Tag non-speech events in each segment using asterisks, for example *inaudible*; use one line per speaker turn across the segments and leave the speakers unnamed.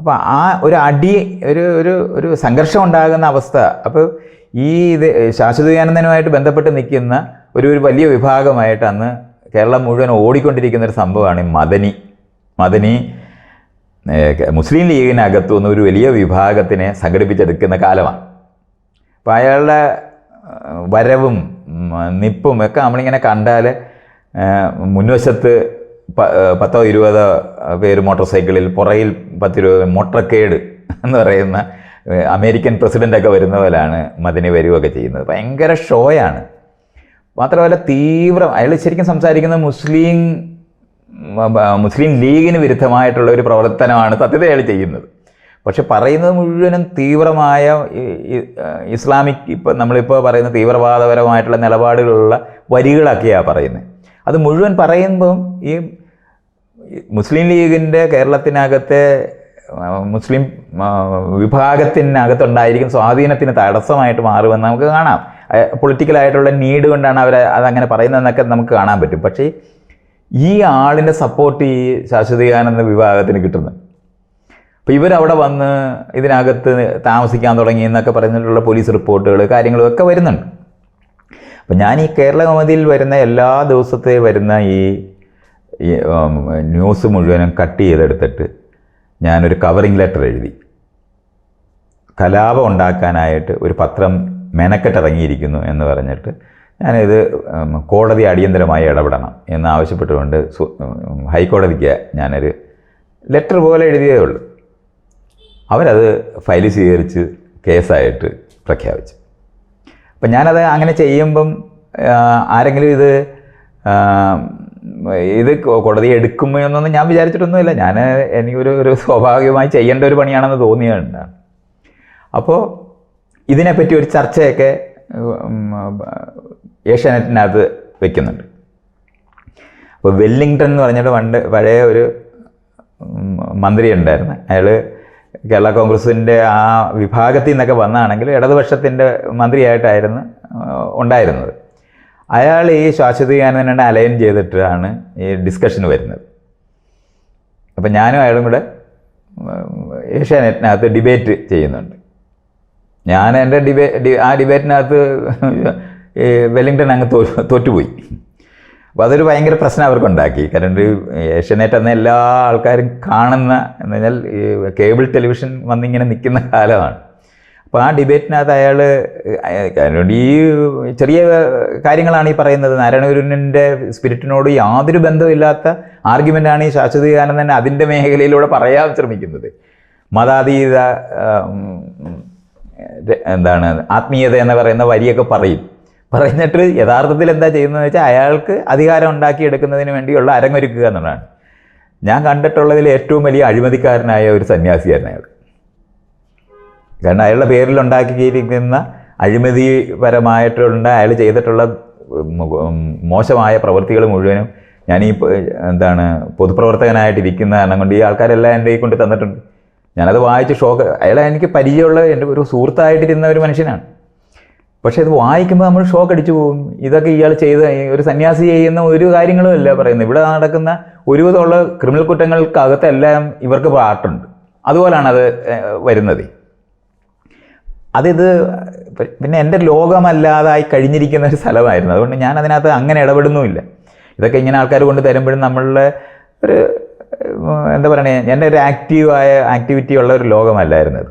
അപ്പോൾ ആ ഒരു അടി ഒരു ഒരു ഒരു സംഘർഷം ഉണ്ടാകുന്ന അവസ്ഥ. അപ്പോൾ ഈ ഇത് ശാശ്വതയാനന്ദനുമായിട്ട് ബന്ധപ്പെട്ട് നിൽക്കുന്ന ഒരു ഒരു വലിയ വിഭാഗമായിട്ട് അന്ന് കേരളം മുഴുവൻ ഓടിക്കൊണ്ടിരിക്കുന്ന ഒരു സംഭവമാണ് മദനി. മദനി മുസ്ലിം ലീഗിനകത്തു നിന്ന് ഒരു വലിയ വിഭാഗത്തിനെ സംഘടിപ്പിച്ചെടുക്കുന്ന കാലമാണ്. അപ്പോൾ അയാളുടെ വരവും നിപ്പും ഒക്കെ നമ്മളിങ്ങനെ കണ്ടാൽ മുൻവശത്ത് പത്തോ ഇരുപതോ പേര് മോട്ടോർ സൈക്കിളിൽ പുറയിൽ പത്തിരുപത് മോട്ടർക്കേട് എന്ന് പറയുന്ന അമേരിക്കൻ പ്രസിഡന്റൊക്കെ വരുന്ന പോലെയാണ് മദിനി വരികയൊക്കെ ചെയ്യുന്നത്. ഭയങ്കര ഷോയാണ്. മാത്രമല്ല തീവ്രം അയാൾ ശരിക്കും സംസാരിക്കുന്നത് മുസ്ലിം മുസ്ലിം ലീഗിന് വിരുദ്ധമായിട്ടുള്ള ഒരു പ്രവർത്തനമാണ് സത്യത അയാൾ ചെയ്യുന്നത്. പക്ഷെ പറയുന്നത് മുഴുവനും തീവ്രമായ ഇസ്ലാമിക് ഇപ്പം നമ്മളിപ്പോൾ പറയുന്ന തീവ്രവാദപരമായിട്ടുള്ള നിലപാടുകളുള്ള വരികളൊക്കെയാണ് പറയുന്നത്. അത് മുഴുവൻ പറയുമ്പം ഈ മുസ്ലിം ലീഗിന്റെ കേരളത്തിനകത്തെ മുസ്ലിം വിഭാഗത്തിനകത്തുണ്ടായിരിക്കും സ്വാധീനത്തിന് തടസ്സമായിട്ട് മാറുമെന്ന് നമുക്ക് കാണാം. പൊളിറ്റിക്കലായിട്ടുള്ള നീഡ് കൊണ്ടാണ് അവർ അതങ്ങനെ പറയുന്നതെന്നൊക്കെ നമുക്ക് കാണാൻ പറ്റും. പക്ഷേ ഈ ആളിന്റെ സപ്പോർട്ട് ഈ ശാശ്വതീകാനന്ദ വിഭാഗത്തിന് കിട്ടുന്നു. അപ്പോൾ ഇവരവിടെ വന്ന് ഇതിനകത്ത് താമസിക്കാൻ തുടങ്ങി എന്നൊക്കെ പറഞ്ഞിട്ടുള്ള പോലീസ് റിപ്പോർട്ടുകൾ കാര്യങ്ങളും ഒക്കെ വരുന്നുണ്ട്. അപ്പം ഞാൻ ഈ കേരള കൗമുദിയിൽ വരുന്ന എല്ലാ ദിവസത്തെ വരുന്ന ഈ ഈ, ന്യൂസ് മുഴുവനും കട്ട് ചെയ്തെടുത്തിട്ട് ഞാനൊരു കവറിംഗ് ലെറ്റർ എഴുതി. കലാപം ഉണ്ടാക്കാനായിട്ട് ഒരു പത്രം മെനക്കെട്ടിറങ്ങിയിരിക്കുന്നു എന്ന് പറഞ്ഞിട്ട് ഞാനിത് കോടതി അടിയന്തരമായി ഇടപെടണം എന്ന് ആവശ്യപ്പെട്ടുകൊണ്ട് ഹൈക്കോടതിക്ക് ഞാനൊരു ലെറ്റർ പോലെ എഴുതിയതേ ഉള്ളൂ. അവരത് ഫയൽ സ്വീകരിച്ച് കേസായിട്ട് പ്രഖ്യാപിച്ചു. അപ്പം ഞാനത് അങ്ങനെ ചെയ്യുമ്പം ആരെങ്കിലും ഇത് ഇത് കോടതി എടുക്കുമോ എന്നൊന്നും ഞാൻ വിചാരിച്ചിട്ടൊന്നുമില്ല. ഞാൻ എനിക്കൊരു ഒരു സ്വാഭാവികമായി ചെയ്യേണ്ട ഒരു പണിയാണെന്ന് തോന്നിയതുകൊണ്ടാണ്. അപ്പോൾ ഇതിനെപ്പറ്റി ഒരു ചർച്ചയൊക്കെ ഏഷ്യാനെറ്റിനകത്ത് വെക്കുന്നുണ്ട്. അപ്പോൾ വെല്ലിങ്ടൺ എന്ന് പറഞ്ഞിട്ട് പണ്ട് പഴയ ഒരു മന്ത്രി ഉണ്ടായിരുന്നു അയാൾ കേരള കോൺഗ്രസിന്റെ ആ വിഭാഗത്തിൽ നിന്നൊക്കെ വന്നാണെങ്കിൽ ഇടതുപക്ഷത്തിന്റെ മന്ത്രിയായിട്ടായിരുന്നു ഉണ്ടായിരുന്നത്. അയാൾ ഈ ശാശ്വതീകാനന്ദനെ അലൈൻ ചെയ്തിട്ടാണ് ഈ ഡിസ്കഷൻ വരുന്നത്. അപ്പം ഞാനും അയാളും കൂടെ ഏഷ്യാനെറ്റിനകത്ത് ഡിബേറ്റ് ചെയ്യുന്നുണ്ട്. ഞാൻ എന്റെ ഡിബേ ആ ഡിബേറ്റിനകത്ത് വെല്ലിങ്ടൺ അങ്ങ് തോ തോറ്റുപോയി. അപ്പോൾ അതൊരു ഭയങ്കര പ്രശ്നം അവർക്കുണ്ടാക്കി. കാരണം ഏഷ്യാനെറ്റ് എന്ന എല്ലാ ആൾക്കാരും കാണുന്ന എന്ന് പറഞ്ഞാൽ ഈ കേബിൾ ടെലിവിഷൻ വന്നിങ്ങനെ നിൽക്കുന്ന കാലമാണ്. അപ്പോൾ ആ ഡിബേറ്റിനകത്ത് അയാൾ ഈ ചെറിയ കാര്യങ്ങളാണ് ഈ പറയുന്നത്. നാരായണഗുരുവിന്റെ സ്പിരിറ്റിനോട് യാതൊരു ബന്ധമില്ലാത്ത ആർഗ്യുമെന്റാണ് ഈ ശാശ്വതീകാനന്ദൻ അതിന്റെ മേഖലയിലൂടെ പറയാൻ ശ്രമിക്കുന്നത്. മതാതീത എന്താണ് ആത്മീയത എന്ന് പറയുന്ന വരിയൊക്കെ പറയും. പറഞ്ഞിട്ട് യഥാർത്ഥത്തിൽ എന്താ ചെയ്യുന്നതെന്ന് വെച്ചാൽ അയാൾക്ക് അധികാരം ഉണ്ടാക്കിയെടുക്കുന്നതിന് വേണ്ടിയുള്ള അരങ്ങൊരുക്കുക എന്നുള്ളതാണ്. ഞാൻ കണ്ടിട്ടുള്ളതിൽ ഏറ്റവും വലിയ അഴിമതിക്കാരനായ ഒരു സന്യാസിയായിരുന്നു അയാൾ. കാരണം അയാളുടെ പേരിൽ ഉണ്ടാക്കിയിരിക്കുന്ന അഴിമതിപരമായിട്ടുള്ള അയാൾ ചെയ്തിട്ടുള്ള മോശമായ പ്രവൃത്തികൾ മുഴുവനും ഞാൻ ഈ എന്താണ് പൊതുപ്രവർത്തകനായിട്ടിരിക്കുന്ന കാരണം കൊണ്ട് ഈ ആൾക്കാരെല്ലാം എന്റെ കൊണ്ട് തന്നിട്ടുണ്ട്. ഞാനത് വായിച്ച് ഷോക്ക് അയാളെ എനിക്ക് പരിചയമുള്ള എന്റെ ഒരു സുഹൃത്തായിട്ടിരുന്ന ഒരു മനുഷ്യനാണ്. പക്ഷേ ഇത് വായിക്കുമ്പോൾ നമ്മൾ ഷോക്ക് അടിച്ചു പോകും. ഇതൊക്കെ ഇയാൾ ചെയ്ത ഒരു സന്യാസി ചെയ്യുന്ന ഒരു കാര്യങ്ങളും അല്ല പറയുന്നത്. ഇവിടെ നടക്കുന്ന ഒരുവിധമുള്ള ക്രിമിനൽ കുറ്റങ്ങൾക്കകത്തെല്ലാം ഇവർക്ക് പാട്ടുണ്ട്. അതുപോലാണ് അത് വരുന്നത്. അതിത് പിന്നെ എന്റെ ലോകമല്ലാതായി കഴിഞ്ഞിരിക്കുന്ന ഒരു സ്ഥലമായിരുന്നു. അതുകൊണ്ട് ഞാൻ അതിനകത്ത് അങ്ങനെ ഇടപെടുന്നുമില്ല. ഇതൊക്കെ ഇങ്ങനെ ആൾക്കാർ കൊണ്ട് തരുമ്പോഴും നമ്മളുടെ ഒരു എന്താ പറയുക എന്റെ ഒരു ആക്റ്റീവായ ആക്ടിവിറ്റി ഉള്ള ഒരു ലോകമല്ലായിരുന്നു അത്.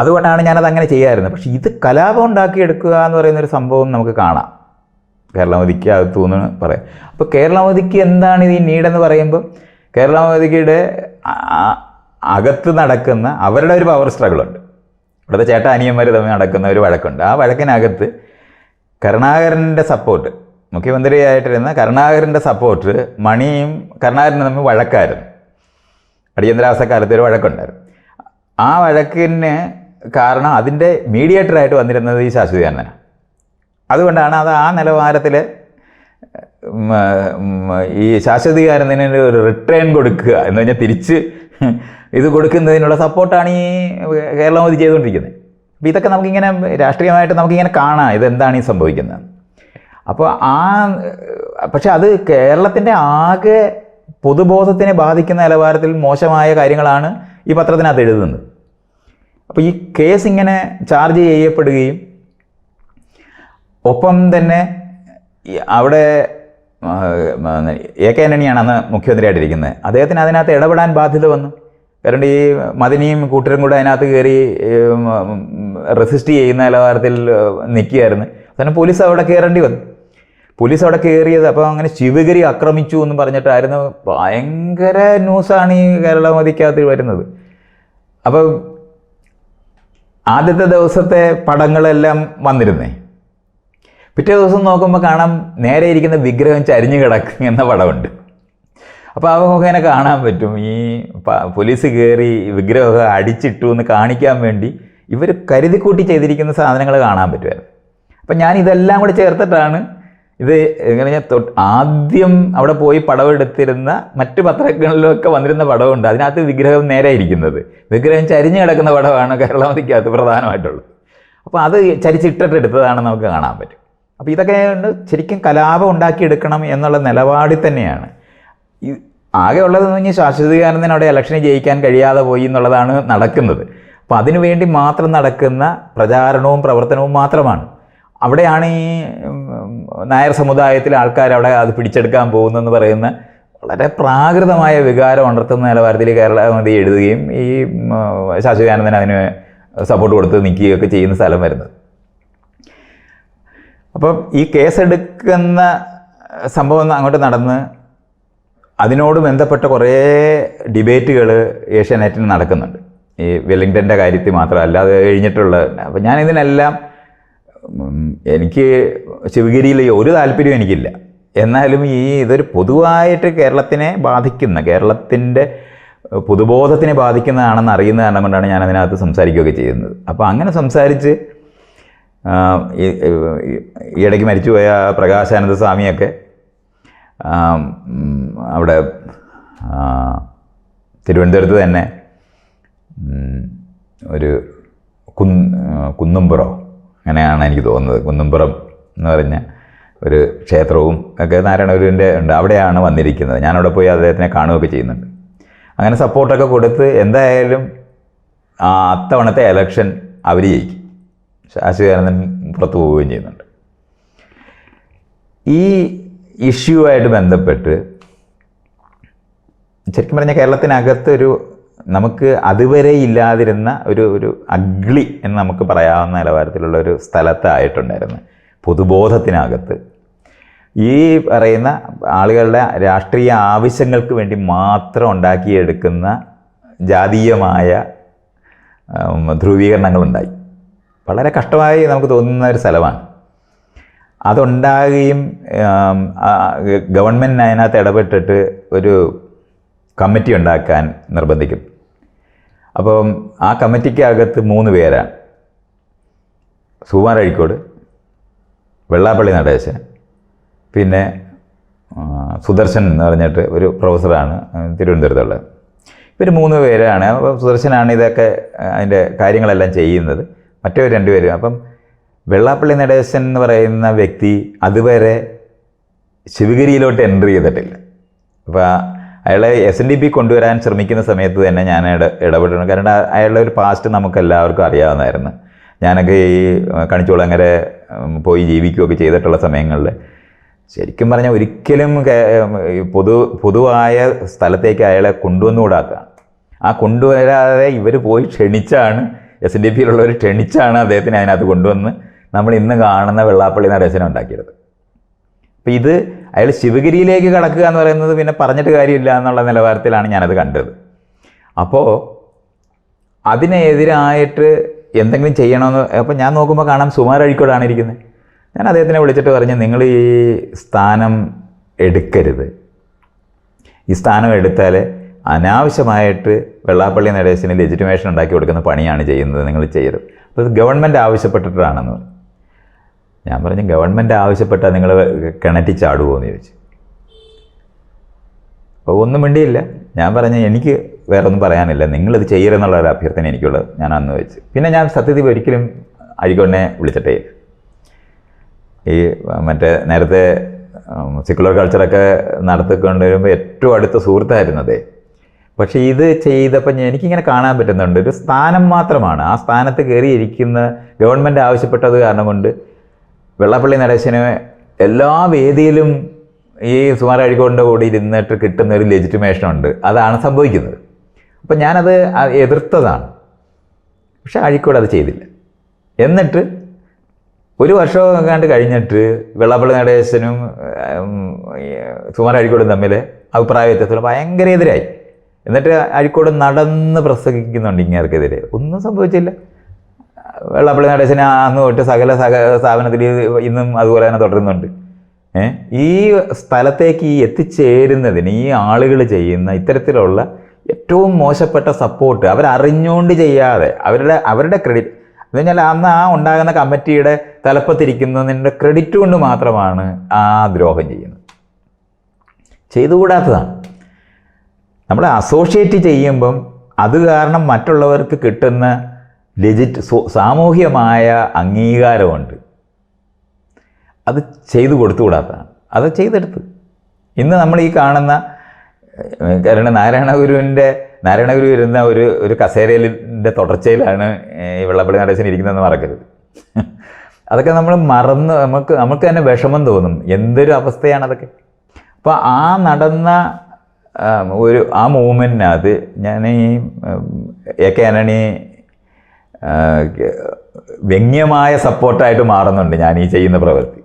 അതുകൊണ്ടാണ് ഞാനത് അങ്ങനെ ചെയ്യാറുന്നത്. പക്ഷേ ഇത് കലാപം ഉണ്ടാക്കിയെടുക്കുക എന്ന് പറയുന്ന ഒരു സംഭവം നമുക്ക് കാണാം. കേരളമതിക്ക് അകത്തു എന്ന് പറയാം. അപ്പോൾ കേരളമതിക്ക് എന്താണ് ഈ നീടെന്ന് പറയുമ്പോൾ കേരളമതിക്കയുടെ ആ- അകത്ത് നടക്കുന്ന അവരുടെ ഒരു പവർ സ്ട്രഗിളുണ്ട് ഇവിടുത്തെ ചേട്ട അനിയന്മാർ തമ്മിൽ നടക്കുന്ന ഒരു വഴക്കുണ്ട്. ആ വഴക്കിനകത്ത് കരുണാകരന്റെ സപ്പോർട്ട് മുഖ്യമന്ത്രിയായിട്ടിരുന്ന കരുണാകരന്റെ സപ്പോർട്ട് മണിയും കരുണാകരനും തമ്മിൽ വഴക്കായിരുന്നു. അടിയന്തരാവസ്ഥ കാലത്ത് ഒരു വഴക്കുണ്ടായിരുന്നു. ആ വഴക്കിന് കാരണം അതിന്റെ മീഡിയേറ്ററായിട്ട് വന്നിരുന്നത് ഈ ശാശ്വതി അണ്ണനാണ് അതുകൊണ്ടാണ് അത് ആ നിലവാരത്തിൽ ഈ ശാശ്വതീകരണത്തിന് ഒരു റിട്ടേൺ കൊടുക്കുക എന്ന് പറഞ്ഞാൽ തിരിച്ച് ഇത് കൊടുക്കുന്നതിനുള്ള സപ്പോർട്ടാണ് ഈ കേരളമോദി ചെയ്തുകൊണ്ടിരിക്കുന്നത്. അപ്പോൾ ഇതൊക്കെ നമുക്കിങ്ങനെ രാഷ്ട്രീയമായിട്ട് നമുക്കിങ്ങനെ കാണാം ഇതെന്താണ് ഈ സംഭവിക്കുന്നത്. അപ്പോൾ ആ പക്ഷെ അത് കേരളത്തിന്റെ ആകെ പൊതുബോധത്തിനെ ബാധിക്കുന്ന നിലവാരത്തിൽ മോശമായ കാര്യങ്ങളാണ് ഈ പത്രത്തിനകത്ത് എഴുതുന്നത്. അപ്പോൾ ഈ കേസ് ഇങ്ങനെ ചാർജ് ചെയ്യപ്പെടുകയും ഒപ്പം തന്നെ അവിടെ എ കെ ആന്റണിയാണ് അന്ന് മുഖ്യമന്ത്രിയായിട്ടിരിക്കുന്നത്. അദ്ദേഹത്തിന് അതിനകത്ത് ഇടപെടാൻ ബാധ്യത വന്നു. കാരണം ഈ മദിനിയും കൂട്ടരും കൂടെ അതിനകത്ത് കയറി റെസിസ്റ്റ് ചെയ്യുന്ന നിലവാരത്തിൽ നിൽക്കുകയായിരുന്നു. കാരണം പോലീസ് അവിടെ കയറേണ്ടി വന്നു. പോലീസ് അവിടെ കയറിയത് അപ്പോൾ അങ്ങനെ ശിവഗിരി ആക്രമിച്ചു എന്ന് പറഞ്ഞിട്ടായിരുന്നു ഭയങ്കര ന്യൂസാണ് ഈ കേരള മതിക്കകത്ത് വരുന്നത്. അപ്പോൾ ആദ്യത്തെ ദിവസത്തെ പടങ്ങളെല്ലാം വന്നിരുന്നേ. പിറ്റേ ദിവസം നോക്കുമ്പോൾ കാണാം നേരെ ഇരിക്കുന്ന വിഗ്രഹം ചരിഞ്ഞു കിടക്കുന്ന പടമുണ്ട്. അപ്പോൾ അവ ഇങ്ങനെ കാണാൻ പറ്റും? ഈ പോലീസ് കയറി വിഗ്രഹമൊക്കെ അടിച്ചിട്ടു എന്ന് കാണിക്കാൻ വേണ്ടി ഇവർ കരുതിക്കൂട്ടി ചെയ്തിരിക്കുന്ന സാധനങ്ങൾ കാണാൻ പറ്റുമായിരുന്നു. അപ്പം ഞാൻ ഇതെല്ലാം കൂടി ചേർത്തിട്ടാണ് ഇത് എങ്ങനെ ഞാൻ ആദ്യം അവിടെ പോയി പടമെടുത്തിരുന്ന മറ്റ് പത്രങ്ങളിലൊക്കെ വന്നിരുന്ന പടമുണ്ട്. അതിനകത്ത് വിഗ്രഹം നേരെ ഇരിക്കുന്നത്. വിഗ്രഹം ചരിഞ്ഞു കിടക്കുന്ന പടമാണ് കേരളമതിക്കകത്ത് പ്രധാനമായിട്ടുള്ളത്. അപ്പോൾ അത് ചരിച്ചിട്ടിട്ട് എടുത്തതാണ് നമുക്ക് കാണാൻ പറ്റും. അപ്പോൾ ഇതൊക്കെ ശരിക്കും കലാപം ഉണ്ടാക്കിയെടുക്കണം എന്നുള്ള നിലപാടിൽ തന്നെയാണ്. ആകെ ഉള്ളതെന്ന് പറഞ്ഞാൽ ശാശ്വതീകരണത്തിന് അവിടെ ഇലക്ഷന് ജയിക്കാൻ കഴിയാതെ പോയി എന്നുള്ളതാണ് നടക്കുന്നത്. അപ്പോൾ അതിനുവേണ്ടി മാത്രം നടക്കുന്ന പ്രചാരണവും പ്രവർത്തനവും മാത്രമാണ്. അവിടെയാണ് ഈ നായർ സമുദായത്തിലെ ആൾക്കാർ അവിടെ അത് പിടിച്ചെടുക്കാൻ പോകുന്നതെന്ന് പറയുന്ന വളരെ പ്രാകൃതമായ വികാരം ഉണർത്തുന്ന നിലവാരത്തിൽ കേരളമതി എഴുതുകയും ഈ ശാശ്വതാനന്ദൻ അതിന് സപ്പോർട്ട് കൊടുത്ത് നിൽക്കുകയൊക്കെ ചെയ്യുന്ന സ്ഥലം വരുന്നത്. അപ്പം ഈ കേസെടുക്കുന്ന സംഭവം അങ്ങോട്ട് നടന്ന് അതിനോട് ബന്ധപ്പെട്ട കുറേ ഡിബേറ്റുകൾ ഏഷ്യാനെറ്റിൽ നടക്കുന്നുണ്ട്. ഈ വെല്ലിങ്ടന്റെ കാര്യത്തിൽ മാത്രമല്ല അത് കഴിഞ്ഞിട്ടുള്ള അപ്പം ഞാൻ ഇതിനെല്ലാം എനിക്ക് ശിവഗിരിയിൽ ഒരു താല്പര്യവും എനിക്കില്ല. എന്നാലും ഈ ഇതൊരു പൊതുവായിട്ട് കേരളത്തിനെ ബാധിക്കുന്ന കേരളത്തിന്റെ പൊതുബോധത്തിനെ ബാധിക്കുന്നതാണെന്ന് അറിയുന്ന കാരണം കൊണ്ടാണ് ഞാൻ അതിനകത്ത് സംസാരിക്കുകയൊക്കെ ചെയ്യുന്നത്. അപ്പോൾ അങ്ങനെ സംസാരിച്ച് ഈ ഇടയ്ക്ക് മരിച്ചുപോയ പ്രകാശാനന്ദ സ്വാമിയൊക്കെ അവിടെ തിരുവനന്തപുരത്ത് തന്നെ ഒരു കുന്നുംപുറം അങ്ങനെയാണ് എനിക്ക് തോന്നുന്നത്. കുന്നുംപുറം എന്ന് പറഞ്ഞ ഒരു ക്ഷേത്രവും ഒക്കെ നാരായണഗുരുവിന്റെ ഉണ്ട്. അവിടെയാണ് വന്നിരിക്കുന്നത്. ഞാനവിടെ പോയി അദ്ദേഹത്തിനെ കാണുകയൊക്കെ ചെയ്യുന്നുണ്ട്. അങ്ങനെ സപ്പോർട്ടൊക്കെ കൊടുത്ത് എന്തായാലും ആ അത്തവണത്തെ എലക്ഷൻ അവർ ജയിക്കും. ശാശ്വതാനന്ദൻ പുറത്തു പോവുകയും ചെയ്യുന്നുണ്ട്. ഈ ഇഷ്യൂ ആയിട്ട് ബന്ധപ്പെട്ട് ശരിക്കും പറഞ്ഞാൽ കേരളത്തിനകത്തൊരു നമുക്ക് അതുവരെ ഇല്ലാതിരുന്ന ഒരു ഒരു അഗ്ലി എന്ന് നമുക്ക് പറയാവുന്ന നിലവാരത്തിലുള്ള ഒരു സ്ഥലത്തായിട്ടുണ്ടായിരുന്നു പൊതുബോധത്തിനകത്ത്. ഈ പറയുന്ന ആളുകളുടെ രാഷ്ട്രീയ ആവശ്യങ്ങൾക്ക് വേണ്ടി മാത്രം ഉണ്ടാക്കിയെടുക്കുന്ന ജാതീയമായ ധ്രുവീകരണങ്ങളുണ്ടായി. വളരെ കഷ്ടമായി നമുക്ക് തോന്നുന്ന ഒരു സ്ഥലമാണ്. അതുണ്ടാകുകയും ഗവൺമെന്റ് അതിനകത്ത് ഇടപെട്ടിട്ട് ഒരു കമ്മിറ്റി ഉണ്ടാക്കാൻ നിർബന്ധിക്കും. അപ്പം ആ കമ്മിറ്റിക്കകത്ത് മൂന്ന് പേരാണ് സുകുമാർ അഴിക്കോട് വെള്ളാപ്പള്ളി നടേശൻ പിന്നെ സുദർശൻ എന്ന് പറഞ്ഞിട്ട് ഒരു പ്രൊഫസറാണ് തിരുവനന്തപുരത്തുള്ളത്. ഇവർ മൂന്ന് പേരാണ്. അപ്പോൾ സുദർശനാണ് ഇതൊക്കെ അതിന്റെ കാര്യങ്ങളെല്ലാം ചെയ്യുന്നത്. മറ്റവർ രണ്ടുപേരും. അപ്പം വെള്ളാപ്പള്ളി നടേശൻ എന്ന് പറയുന്ന വ്യക്തി അതുവരെ ശിവഗിരിയിലോട്ട് എൻട്രി ചെയ്തിട്ടില്ല. അപ്പോൾ അയാളെ എസ് എൻ ഡി പി കൊണ്ടുവരാൻ ശ്രമിക്കുന്ന സമയത്ത് തന്നെ ഞാൻ ഇട ഇടപെട്ടിട്ടുണ്ട് കാരണം അയാളുടെ ഒരു പാസ്റ്റ് നമുക്ക് എല്ലാവർക്കും അറിയാവുന്നതായിരുന്നു. ഞാനൊക്കെ ഈ കണിച്ചോളങ്ങര പോയി ജീവിക്കുകയൊക്കെ ചെയ്തിട്ടുള്ള സമയങ്ങളിൽ ശരിക്കും പറഞ്ഞാൽ ഒരിക്കലും പൊതു പൊതുവായ സ്ഥലത്തേക്ക് അയാളെ കൊണ്ടുവന്നുകൂടാത്തതാണ്. ആ കൊണ്ടുവരാതെ ഇവർ പോയി ക്ഷണിച്ചാണ് എസ് ഡി പിയിലുള്ളവർ ക്ഷണിച്ചാണ് അദ്ദേഹത്തിനെ അതിനകത്ത് കൊണ്ടുവന്ന് നമ്മൾ ഇന്ന് കാണുന്ന വെള്ളാപ്പള്ളി നടേശനം ഉണ്ടാക്കിയത്. അപ്പം ഇത് അയാൾ ശിവഗിരിയിലേക്ക് കടക്കുക എന്ന് പറയുന്നത് പിന്നെ പറഞ്ഞിട്ട് കാര്യമില്ല എന്നുള്ള നിലവാരത്തിലാണ് ഞാനത് കണ്ടത്. അപ്പോൾ അതിനെതിരായിട്ട് എന്തെങ്കിലും ചെയ്യണമെന്ന് അപ്പോൾ ഞാൻ നോക്കുമ്പോൾ കാണാം സുമാർ അഴിക്കോടാണ് ഇരിക്കുന്നത്. ഞാൻ അദ്ദേഹത്തിനെ വിളിച്ചിട്ട് പറഞ്ഞു നിങ്ങൾ ഈ സ്ഥാനം എടുക്കരുത്. ഈ സ്ഥാനം എടുത്താൽ അനാവശ്യമായിട്ട് വെള്ളാപ്പള്ളി നടേശന് ലെജിറ്റിമേഷൻ ഉണ്ടാക്കി കൊടുക്കുന്ന പണിയാണ് ചെയ്യുന്നത് നിങ്ങൾ ചെയ്യരുത്. അപ്പോൾ ഗവൺമെന്റ് ആവശ്യപ്പെട്ടിട്ടാണെന്ന് ഞാൻ പറഞ്ഞു ഗവൺമെന്റ് ആവശ്യപ്പെട്ടാൽ നിങ്ങൾ കിണറ്റി ചാടുമോ എന്ന് ചോദിച്ചു. അപ്പോൾ ഒന്നും മിണ്ടിയില്ല. ഞാൻ പറഞ്ഞു എനിക്ക് വേറെ ഒന്നും പറയാനില്ല നിങ്ങളിത് ചെയ്യരുതെന്നുള്ള ഒരു അഭ്യർത്ഥന എനിക്കുള്ളത് ഞാൻ അന്ന് വെച്ച് പിന്നെ ഞാൻ സത്യത്തിൽ ഒരിക്കലും അരികൊന്നെ വിളിച്ചിട്ടേ ഈ മറ്റേ നേരത്തെ സെക്കുലർ കൾച്ചറൊക്കെ നടത്തിക്കൊണ്ട് വരുമ്പോൾ ഏറ്റവും അടുത്ത സുഹൃത്തായിരുന്നതേ പക്ഷേ ഇത് ചെയ്തപ്പോൾ എനിക്കിങ്ങനെ കാണാൻ പറ്റുന്നുണ്ട്. ഒരു സ്ഥാനം മാത്രമാണ്. ആ സ്ഥാനത്ത് കയറിയിരിക്കുന്ന ഗവൺമെന്റ് ആവശ്യപ്പെട്ടത് കാരണം കൊണ്ട് വെള്ളപ്പള്ളി നടേശന് എല്ലാ വേദിയിലും ഈ സുമാർ അഴിക്കോടിന്റെ കൂടി ഇരുന്നിട്ട് കിട്ടുന്ന ഒരു ലെജിറ്റിമേഷൻ ഉണ്ട്. അതാണ് സംഭവിക്കുന്നത്. അപ്പം ഞാനത് എതിർത്തതാണ്. പക്ഷെ അഴിക്കോട് അത് ചെയ്തില്ല. എന്നിട്ട് ഒരു വർഷം കണ്ട് കഴിഞ്ഞിട്ട് വെള്ളപ്പള്ളി നടേശനും സുമാർ അഴിക്കോടും തമ്മിൽ അഭിപ്രായ വ്യത്യാസങ്ങൾ ഭയങ്കര എതിരായി. എന്നിട്ട് അഴിക്കോട് നടന്ന് പ്രസംഗിക്കുന്നുണ്ട് ഇങ്ങേർക്കെതിരെ. ഒന്നും സംഭവിച്ചില്ല. വെള്ളാപ്പള്ളി നടേശന് അന്ന് തൊട്ട് സകല സക സ്ഥാപനത്തിൽ ഇന്നും അതുപോലെ തന്നെ തുടരുന്നുണ്ട്. ഈ സ്ഥലത്തേക്ക് ഈ എത്തിച്ചേരുന്നതിന് ഈ ആളുകൾ ചെയ്യുന്ന ഇത്തരത്തിലുള്ള ഏറ്റവും മോശപ്പെട്ട സപ്പോർട്ട് അവരറിഞ്ഞുകൊണ്ട് ചെയ്യാതെ അവരുടെ അവരുടെ ക്രെഡിറ്റ് എന്ന് പറഞ്ഞാൽ അന്ന് ആ ഉണ്ടാകുന്ന കമ്മിറ്റിയുടെ തലപ്പത്തിരിക്കുന്നതിന്റെ ക്രെഡിറ്റ് കൊണ്ട് മാത്രമാണ് ആ ദ്രോഹം ചെയ്യുന്നത്. ചെയ്തുകൂടാത്തതാണ്. നമ്മൾ അസോഷ്യേറ്റ് ചെയ്യുമ്പം അത് കാരണം മറ്റുള്ളവർക്ക് കിട്ടുന്ന ലെജിറ്റ് സാമൂഹ്യമായ അംഗീകാരമുണ്ട്. അത് ചെയ്തു കൊടുത്തുകൂടാത്തതാണ്. അത് ചെയ്തെടുത്ത്. ഇന്ന് നമ്മൾ ഈ കാണുന്ന കാരണം നാരായണ ഗുരുവിന്റെ നാരായണ ഗുരു ഇരുന്ന ഒരു ഒരു കസേരയിലിന്റെ തുടർച്ചയിലാണ് ഈ വെള്ളപ്പള്ളി നടേശൻ ഇരിക്കുന്നതെന്ന് മറക്കരുത്. *laughs* അതൊക്കെ നമ്മൾ മറന്ന് നമുക്ക് നമുക്ക് തന്നെ വിഷമം തോന്നും. എന്തൊരു അവസ്ഥയാണ് അതൊക്കെ? അപ്പോൾ ആ നടന്ന ഒരു ആ മൂമെന്റിനകത്ത് ഞാൻ ഈ എ കെ ആനണി വ്യംഗ്യമായ സപ്പോർട്ടായിട്ട് മാറുന്നുണ്ട് ഞാൻ ഈ ചെയ്യുന്ന പ്രവൃത്തി.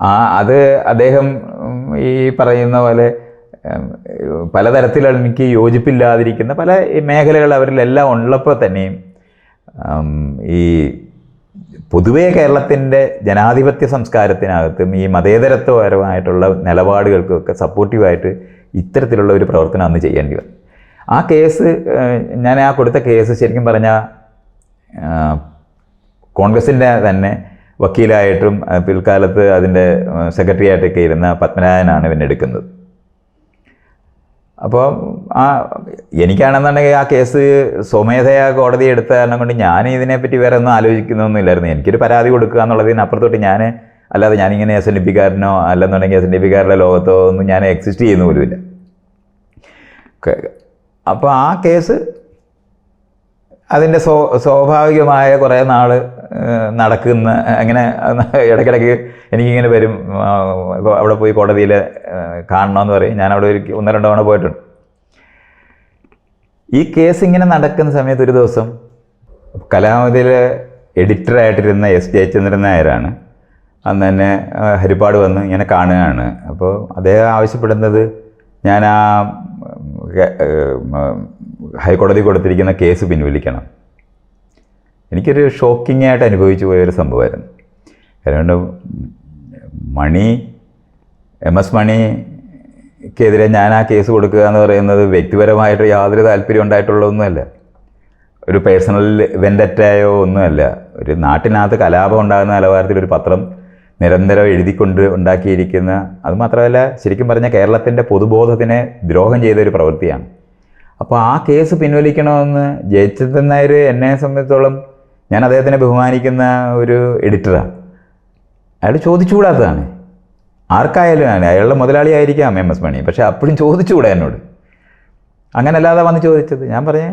ആ അത് അദ്ദേഹം ഈ പറയുന്ന പോലെ ഉം, പലതരത്തിൽ എനിക്ക് യോജിപ്പില്ലാതിരിക്കുന്ന പല മേഖലകൾ അവരിലെല്ലാം ഉള്ളപ്പോൾ തന്നെയും ഈ പൊതുവേ കേരളത്തിന്റെ ജനാധിപത്യ സംസ്കാരത്തിനകത്തും ഈ മതേതരത്വപരമായിട്ടുള്ള നിലപാടുകൾക്കൊക്കെ സപ്പോർട്ടീവായിട്ട് ഇത്തരത്തിലുള്ള ഒരു പ്രവർത്തനം അന്ന് ചെയ്യേണ്ടി വന്നു. ആ കേസ് ഞാൻ ആ കൊടുത്ത കേസ് ശരിക്കും പറഞ്ഞാൽ കോൺഗ്രസിന്റെ തന്നെ വക്കീലായിട്ടും പിൽക്കാലത്ത് അതിന്റെ സെക്രട്ടറി ആയിട്ടൊക്കെ ഇരുന്ന പത്മനാഭനാണ് ഇവൻ എടുക്കുന്നത്. അപ്പോൾ ആ എനിക്കാണെന്നുണ്ടെങ്കിൽ ആ കേസ് സ്വമേധയാ കോടതി എടുത്ത കാരണം കൊണ്ട് ഞാൻ ഇതിനെപ്പറ്റി വേറെ ഒന്നും ആലോചിക്കുന്നൊന്നുമില്ലായിരുന്നു. എനിക്കൊരു പരാതി കൊടുക്കുക എന്നുള്ളതിന് അപ്പുറത്തോട്ട് ഞാൻ അല്ലാതെ ഞാനിങ്ങനെ എസ് എൻ ഡി പിക്കാരനോ അല്ലെന്നുണ്ടെങ്കിൽ എസ് എൻ ഡി പിക്കാരുടെ ലോകത്തോ ഒന്നും ഞാൻ എക്സിസ്റ്റ് ചെയ്യുന്ന പോലുമില്ല അപ്പോൾ ആ കേസ് അതിന്റെ സ്വ സ്വാഭാവികമായ കുറേ നാൾ നടക്കുന്ന അങ്ങനെ ഇടയ്ക്കിടയ്ക്ക് എനിക്കിങ്ങനെ വരും. അവിടെ പോയി കോടതിയിൽ കാണണമെന്ന് പറയും. ഞാൻ അവിടെ ഒരു ഒന്ന് രണ്ടോ തവണ പോയിട്ടുണ്ട്. ഈ കേസ് ഇങ്ങനെ നടക്കുന്ന സമയത്ത് ഒരു ദിവസം കലാമതിയിലെ എഡിറ്ററായിട്ടിരുന്ന എസ് ജയചന്ദ്രൻ നായരാണ് അന്ന് തന്നെ ഹരിപ്പാട് വന്ന് ഇങ്ങനെ കാണുകയാണ്. അപ്പോൾ അദ്ദേഹം ആവശ്യപ്പെടുന്നത് ഞാൻ ആ ഹൈക്കോടതി കൊടുത്തിരിക്കുന്ന കേസ് പിൻവലിക്കണം. എനിക്കൊരു ഷോക്കിംഗ് ആയിട്ട് അനുഭവിച്ചു പോയൊരു സംഭവമായിരുന്നു. കാരണം മണി എം എസ് മണിക്കെതിരെ ഞാൻ ആ കേസ് കൊടുക്കുക എന്ന് പറയുന്നത് വ്യക്തിപരമായിട്ട് യാതൊരു താല്പര്യം ഉണ്ടായിട്ടുള്ളതൊന്നുമല്ല ഒരു പേഴ്സണൽ വെൻഡറ്റായോ ഒന്നുമല്ല. ഒരു നാട്ടിനകത്ത് കലാപം ഉണ്ടാകുന്ന നിലവാരത്തിൽ ഒരു പത്രം നിരന്തരം എഴുതിക്കൊണ്ട് ഉണ്ടാക്കിയിരിക്കുന്ന അതുമാത്രമല്ല ശരിക്കും പറഞ്ഞാൽ കേരളത്തിന്റെ പൊതുബോധത്തിനെ ദ്രോഹം ചെയ്ത ഒരു പ്രവൃത്തിയാണ്. അപ്പോൾ ആ കേസ് പിൻവലിക്കണമെന്ന് ജയിച്ചതൻ നായർ എന്നെ സംബന്ധിച്ചോളം ഞാൻ അദ്ദേഹത്തിനെ ബഹുമാനിക്കുന്ന ഒരു എഡിറ്ററാണ്. അയാൾ ചോദിച്ചുകൂടാത്തതാണ്. ആർക്കായാലും അയാളുടെ മുതലാളിയായിരിക്കാം എം എസ് മണി പക്ഷേ അപ്പോഴും ചോദിച്ചുകൂടാ എന്നോട്. അങ്ങനല്ലാതെ വന്ന് ചോദിച്ചത് ഞാൻ പറഞ്ഞ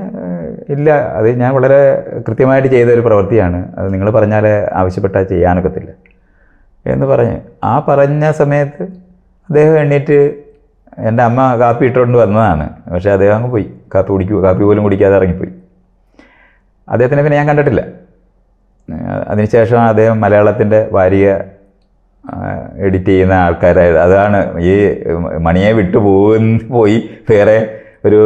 ഇല്ല അത് ഞാൻ വളരെ കൃത്യമായിട്ട് ചെയ്ത ഒരു പ്രവൃത്തിയാണ്. അത് നിങ്ങൾ പറഞ്ഞാൽ ആവശ്യപ്പെട്ടാൽ ചെയ്യാനൊക്കത്തില്ല. എന്ന് പറഞ്ഞ്. ആ പറഞ്ഞ സമയത്ത് അദ്ദേഹം എണ്ണീറ്റ് എന്റെ അമ്മ കാപ്പി ഇട്ടുകൊണ്ട് വന്നതാണ്. പക്ഷേ അദ്ദേഹം അങ്ങ് പോയി. കാപ്പി കുടിക്കുക കാപ്പി പോലും കുടിക്കാതെ ഇറങ്ങിപ്പോയി. അദ്ദേഹത്തിനെ പിന്നെ ഞാൻ കണ്ടിട്ടില്ല. അതിനുശേഷമാണ് അതിനുശേഷം അദ്ദേഹം മലയാളത്തിന്റെ വാരിക എഡിറ്റ് ചെയ്യുന്ന ആൾക്കാരായത്. അതാണ് ഈ മണിയെ വിട്ടു പോകുന്ന പോയി. വേറെ ഒരു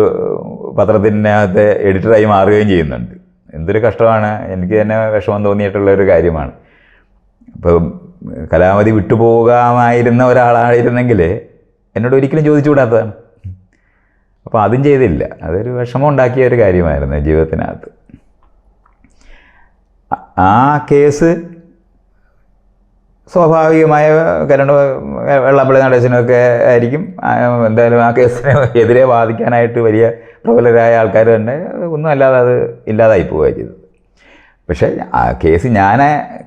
പത്രത്തിനകത്ത് എഡിറ്ററായി മാറുകയും ചെയ്യുന്നുണ്ട്. എന്തൊരു കഷ്ടമാണ്. എനിക്ക് തന്നെ വിഷമം തോന്നിയിട്ടുള്ള ഒരു കാര്യമാണ്. അപ്പം കലാമതി വിട്ടുപോകാമായിരുന്ന ഒരാളായിരുന്നെങ്കിൽ എന്നോട് ഒരിക്കലും ചോദിച്ചുകൂടാത്തതാണ്. അപ്പോൾ അതും ചെയ്തില്ല. അതൊരു വിഷമം ഉണ്ടാക്കിയ ഒരു കാര്യമായിരുന്നു ജീവിതത്തിനകത്ത്. ആ- കേസ് സ്വാഭാവികമായ കരണ്ട് വെള്ളാപ്പള്ളി നടേശനൊക്കെ ആയിരിക്കും. എന്തായാലും ആ കേസിനെ എതിരെ വാദിക്കാനായിട്ട് വലിയ പ്രബലരായ ആൾക്കാർ തന്നെ. ഒന്നും അല്ലാതെ അത് ഇല്ലാതായി പോവുകയാണ് ചെയ്തത്. പക്ഷേ ആ കേസ് ഞാൻ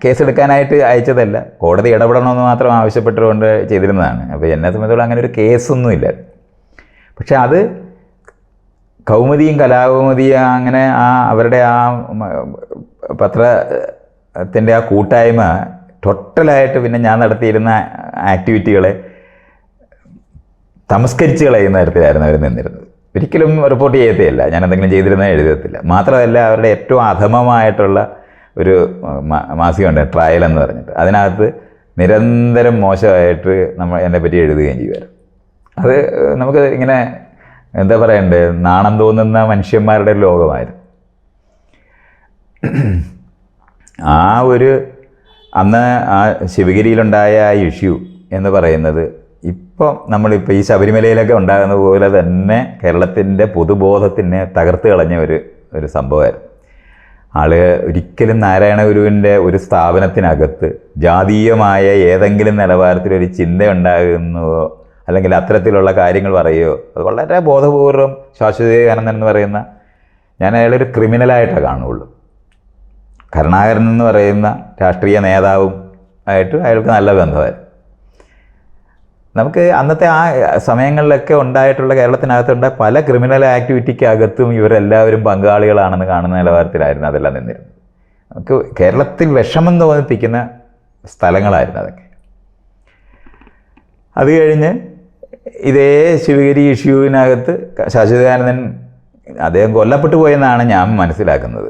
കേസെടുക്കാനായിട്ട് അയച്ചതല്ല. കോടതി ഇടപെടണമെന്ന് മാത്രം ആവശ്യപ്പെട്ടുകൊണ്ട് ചെയ്തിരുന്നതാണ്. അപ്പോൾ എന്നെ സംബന്ധിച്ചോളം അങ്ങനെ ഒരു കേസൊന്നുമില്ല പക്ഷേ അത് കൗമുദിയും കലാകൗമുദിയും അങ്ങനെ ആ അവരുടെ ആ പത്രത്തിന്റെ ആ കൂട്ടായ്മ ടോട്ടലായിട്ട് പിന്നെ ഞാൻ നടത്തിയിരുന്ന ആക്ടിവിറ്റികളെ തമസ്കരിച്ച് കളയുന്ന തരത്തിലായിരുന്നു അവർ നിന്നിരുന്നത്. ഒരിക്കലും റിപ്പോർട്ട് ചെയ്യത്തില്ല ഞാൻ എന്തെങ്കിലും ചെയ്തിരുന്നാൽ എഴുതത്തില്ല. മാത്രമല്ല അവരുടെ ഏറ്റവും അധമമായിട്ടുള്ള ഒരു മാസികമുണ്ട് ട്രയൽ എന്ന് പറഞ്ഞിട്ട്. അതിനകത്ത് നിരന്തരം മോശമായിട്ട് നമ്മൾ എന്നെ പറ്റി എഴുതുകയും ചെയ്യുമായിരുന്നു അത് നമുക്ക് ഇങ്ങനെ എന്താ പറയണ്ടേ നാണം തോന്നുന്ന മനുഷ്യന്മാരുടെ ഒരു ലോകമായിരുന്നു. ആ ഒരു അന്ന് ആ ശിവഗിരിയിലുണ്ടായ ആ ഇഷ്യൂ എന്ന് പറയുന്നത് ഇപ്പം നമ്മളിപ്പോൾ ഈ ശബരിമലയിലൊക്കെ ഉണ്ടാകുന്ന പോലെ തന്നെ കേരളത്തിന്റെ പൊതുബോധത്തിനെ തകർത്ത് കളഞ്ഞ ഒരു ഒരു സംഭവമായിരുന്നു. ആൾ ഒരിക്കലും നാരായണ ഗുരുവിന്റെ ഒരു സ്ഥാപനത്തിനകത്ത് ജാതീയമായ ഏതെങ്കിലും നിലവാരത്തിൽ ഒരു ചിന്ത ഉണ്ടാകുന്നുവോ അല്ലെങ്കിൽ അത്തരത്തിലുള്ള കാര്യങ്ങൾ പറയുകയോ അത് വളരെ ബോധപൂർവം ശാശ്വതീകാനന്ദൻ എന്ന് പറയുന്ന ഞാൻ അയാളൊരു ക്രിമിനലായിട്ടേ കാണുകയുള്ളൂ കരുണാകരൻ എന്ന് പറയുന്ന രാഷ്ട്രീയ നേതാവും ആയിട്ട് അയാൾക്ക് നല്ല ബന്ധമായിരുന്നു. നമുക്ക് അന്നത്തെ ആ സമയങ്ങളിലൊക്കെ ഉണ്ടായിട്ടുള്ള കേരളത്തിനകത്തുണ്ട പല ക്രിമിനൽ ആക്ടിവിറ്റിക്കകത്തും ഇവരെല്ലാവരും പങ്കാളികളാണെന്ന് കാണുന്ന നിലവാരത്തിലായിരുന്നു അതെല്ലാം നിന്നിരുന്നത്. നമുക്ക് കേരളത്തിൽ വിഷമം തോന്നിപ്പിക്കുന്ന സ്ഥലങ്ങളായിരുന്നു അതൊക്കെ. അത് കഴിഞ്ഞ് ഇതേ ശിവഗിരി ഇഷ്യൂവിനകത്ത് ശാശ്വതാനന്ദൻ അദ്ദേഹം കൊല്ലപ്പെട്ടു പോയെന്നാണ് ഞാൻ മനസ്സിലാക്കുന്നത്.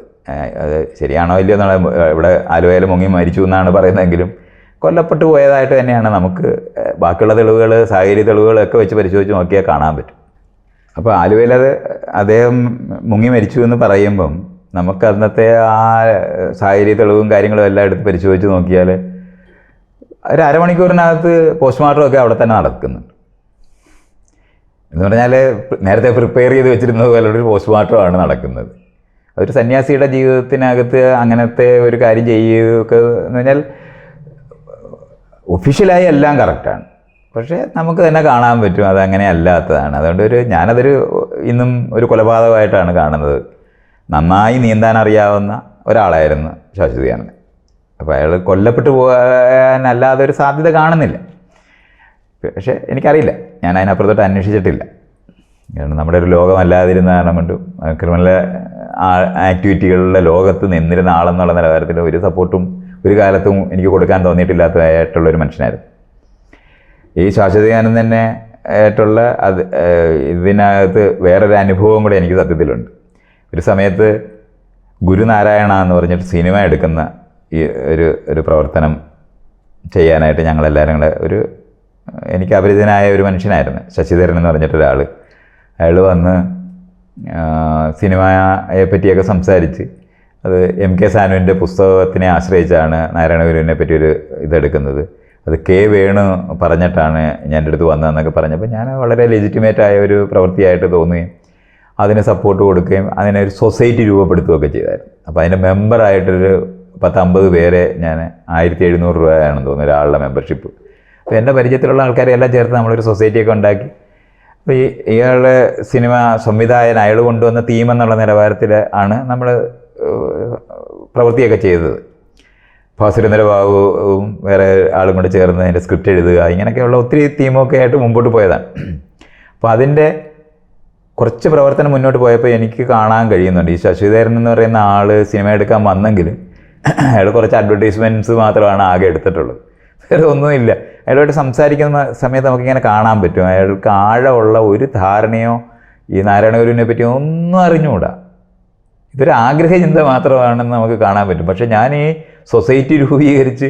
അത് ശരിയാണോ ഇല്ലയോ എന്നുള്ള ഇവിടെ ആലുവയിൽ മുങ്ങി മരിച്ചു എന്നാണ് പറയുന്നതെങ്കിലും കൊല്ലപ്പെട്ടു പോയതായിട്ട് തന്നെയാണ് നമുക്ക് ബാക്കിയുള്ള തെളിവുകൾ സാഹചര്യ തെളിവുകളൊക്കെ വെച്ച് പരിശോധിച്ച് നോക്കിയാൽ കാണാൻ പറ്റും. അപ്പോൾ ആലുവയിൽ അത് അദ്ദേഹം മുങ്ങി മരിച്ചു എന്ന് പറയുമ്പം നമുക്ക് അന്നത്തെ ആ സാഹചര്യ തെളിവും കാര്യങ്ങളും എല്ലാം എടുത്ത് പരിശോധിച്ച് നോക്കിയാൽ ഒരു അരമണിക്കൂറിനകത്ത് പോസ്റ്റ്മോർട്ടം ഒക്കെ അവിടെ തന്നെ നടക്കുന്നുണ്ട് എന്ന് പറഞ്ഞാൽ നേരത്തെ പ്രിപ്പയർ ചെയ്ത് വെച്ചിരുന്നത് പോലെ ഒരു പോസ്റ്റ്മോർട്ടമാണ് നടക്കുന്നത്. ഒരു സന്യാസിയുടെ ജീവിതത്തിനകത്ത് അങ്ങനത്തെ ഒരു കാര്യം ചെയ്യുകയൊക്കെ എന്ന് പറഞ്ഞാൽ ഒഫീഷ്യലായി എല്ലാം കറക്റ്റാണ് പക്ഷേ നമുക്ക് തന്നെ കാണാൻ പറ്റും അതങ്ങനെ അല്ലാത്തതാണ്. അതുകൊണ്ട് ഒരു ഞാനതൊരു ഇന്നും ഒരു കൊലപാതകമായിട്ടാണ് കാണുന്നത്. നന്നായി നീന്താൻ അറിയാവുന്ന ഒരാളായിരുന്നു ശാശ്വതിയാനന്ദൻ അപ്പോൾ അയാൾ കൊല്ലപ്പെട്ടു പോകാനല്ലാതെ ഒരു സാധ്യത കാണുന്നില്ല. പക്ഷേ എനിക്കറിയില്ല. ഞാൻ അതിനപ്പുറത്തോട്ട് അന്വേഷിച്ചിട്ടില്ല. കാരണം നമ്മുടെ ഒരു ലോകമല്ലാതിരുന്ന കാരണം കൊണ്ടും ക്രിമിനൽ ആക്ടിവിറ്റികളുടെ ലോകത്ത് നിന്നിരുന്ന ആളെന്നുള്ള നിലവാരത്തിൽ ഒരു സപ്പോർട്ടും ഒരു കാലത്തും എനിക്ക് കൊടുക്കാൻ തോന്നിയിട്ടില്ലാത്തതായിട്ടുള്ള ഒരു മനുഷ്യനായിരുന്നു. ഈ ശാശ്വതയാനം തന്നെ ആയിട്ടുള്ള അത് ഇതിനകത്ത് വേറൊരു അനുഭവം കൂടെ എനിക്ക് സത്യത്തിലുണ്ട്. ഒരു സമയത്ത് ഗുരുനാരായണ എന്ന് പറഞ്ഞിട്ട് സിനിമ എടുക്കുന്ന ഈ ഒരു ഒരു പ്രവർത്തനം ചെയ്യാനായിട്ട് ഞങ്ങളെല്ലാവരും കൂടെ ഒരു എനിക്ക് അപരിചിതനായ ഒരു മനുഷ്യനായിരുന്നു. ശശിധരൻ എന്ന് പറഞ്ഞിട്ടൊരാൾ അയാൾ വന്ന് സിനിമയെ പറ്റിയൊക്കെ സംസാരിച്ച് അത് എം കെ സാനുവിന്റെ പുസ്തകത്തിനെ ആശ്രയിച്ചാണ് നാരായണ ഗുരുവിനെ പറ്റി ഒരു ഇതെടുക്കുന്നത്. അത് കെ വേണു പറഞ്ഞിട്ടാണ് ഞാൻ എന്റെ അടുത്ത് വന്നതെന്നൊക്കെ പറഞ്ഞപ്പോൾ ഞാൻ വളരെ ലെജിറ്റിമേറ്റ് ആയ ഒരു പ്രവൃത്തിയായിട്ട് തോന്നുകയും അതിന് സപ്പോർട്ട് കൊടുക്കുകയും അതിനെ ഒരു സൊസൈറ്റി രൂപപ്പെടുത്തുകയൊക്കെ ചെയ്തായിരുന്നു. അപ്പോൾ അതിന്റെ മെമ്പറായിട്ടൊരു പത്തമ്പത് പേരെ ഞാൻ ആയിരത്തി എഴുന്നൂറ് രൂപയാണെന്ന് തോന്നുന്നു ഒരാളുടെ മെമ്പർഷിപ്പ് അപ്പോൾ എന്റെ പരിചയത്തിലുള്ള ആൾക്കാരെ എല്ലാം ചേർത്ത് നമ്മളൊരു സൊസൈറ്റിയൊക്കെ ഉണ്ടാക്കി. അപ്പോൾ ഈ ഇയാളുടെ സിനിമ സംവിധായകൻ അയാൾ കൊണ്ടുവന്ന തീം എന്നുള്ള നിലവാരത്തിൽ ആണ് നമ്മൾ പ്രവൃത്തിയൊക്കെ ചെയ്തത്. ഭാസുരേന്ദ്ര ബാബുവും വേറെ ആളും കൂടെ ചേർന്ന് അതിന്റെ സ്ക്രിപ്റ്റ് എഴുതുക ഇങ്ങനെയൊക്കെയുള്ള ഒത്തിരി തീമൊക്കെ ആയിട്ട് മുമ്പോട്ട് പോയതാണ്. അപ്പോൾ അതിന്റെ കുറച്ച് പ്രവർത്തനം മുന്നോട്ട് പോയപ്പോൾ എനിക്ക് കാണാൻ കഴിയുന്നുണ്ട്. ഈ ശശിധരൻ എന്ന് പറയുന്ന ആൾ സിനിമ എടുക്കാൻ വന്നെങ്കിലും അയാൾ കുറച്ച് അഡ്വർടൈസ്മെന്റ്സ് മാത്രമാണ് ആകെ എടുത്തിട്ടുള്ളത്. വേറെ ഒന്നുമില്ല അയാളുമായിട്ട് സംസാരിക്കുന്ന സമയത്ത് നമുക്കിങ്ങനെ കാണാൻ പറ്റും. അയാൾക്ക് ആഴമുള്ള ഒരു ധാരണയോ ഈ നാരായണഗുരുവിനെ പറ്റി ഒന്നും അറിഞ്ഞുകൂടാ. ഇതൊരു ആഗ്രഹ ചിന്ത മാത്രമാണെന്ന് നമുക്ക് കാണാൻ പറ്റും. പക്ഷേ ഞാൻ ഈ സൊസൈറ്റി രൂപീകരിച്ച്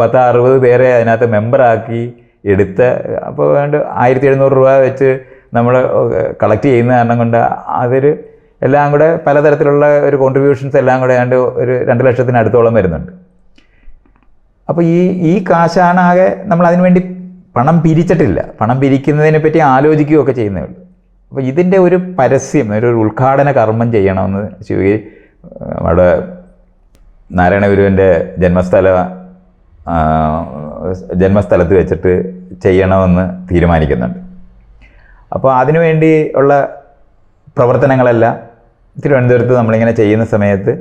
പത്ത് അറുപത് പേരെ അതിനകത്ത് മെമ്പറാക്കി എടുത്ത അപ്പോൾ വേണ്ട ആയിരത്തി എഴുന്നൂറ് രൂപ വെച്ച് നമ്മൾ കളക്ട് ചെയ്യുന്ന കാരണം കൊണ്ട് അതൊരു എല്ലാം കൂടെ പലതരത്തിലുള്ള ഒരു കോൺട്രിബ്യൂഷൻസ് എല്ലാം കൂടെ ഏതാണ്ട് ഒരു രണ്ട് ലക്ഷത്തിന് അടുത്തോളം വരുന്നുണ്ട്. അപ്പോൾ ഈ ഈ കാശാണ് ആകെ നമ്മൾ അതിനുവേണ്ടി പണം പിരിച്ചിട്ടില്ല. പണം പിരിക്കുന്നതിനെ പറ്റി ആലോചിക്കുകയൊക്കെ ചെയ്യുന്നേ ഉള്ളൂ. അപ്പോൾ ഇതിന്റെ ഒരു പരസ്യം ഒരു ഉദ്ഘാടന കർമ്മം ചെയ്യണമെന്ന് ശിവഗിരി നമ്മുടെ നാരായണ ഗുരുവിന്റെ ജന്മസ്ഥല ജന്മസ്ഥലത്ത് വെച്ചിട്ട് ചെയ്യണമെന്ന് തീരുമാനിക്കുന്നുണ്ട്. അപ്പോൾ അതിനുവേണ്ടി ഉള്ള പ്രവർത്തനങ്ങളെല്ലാം തിരുവനന്തപുരത്ത് നമ്മളിങ്ങനെ ചെയ്യുന്ന സമയത്ത്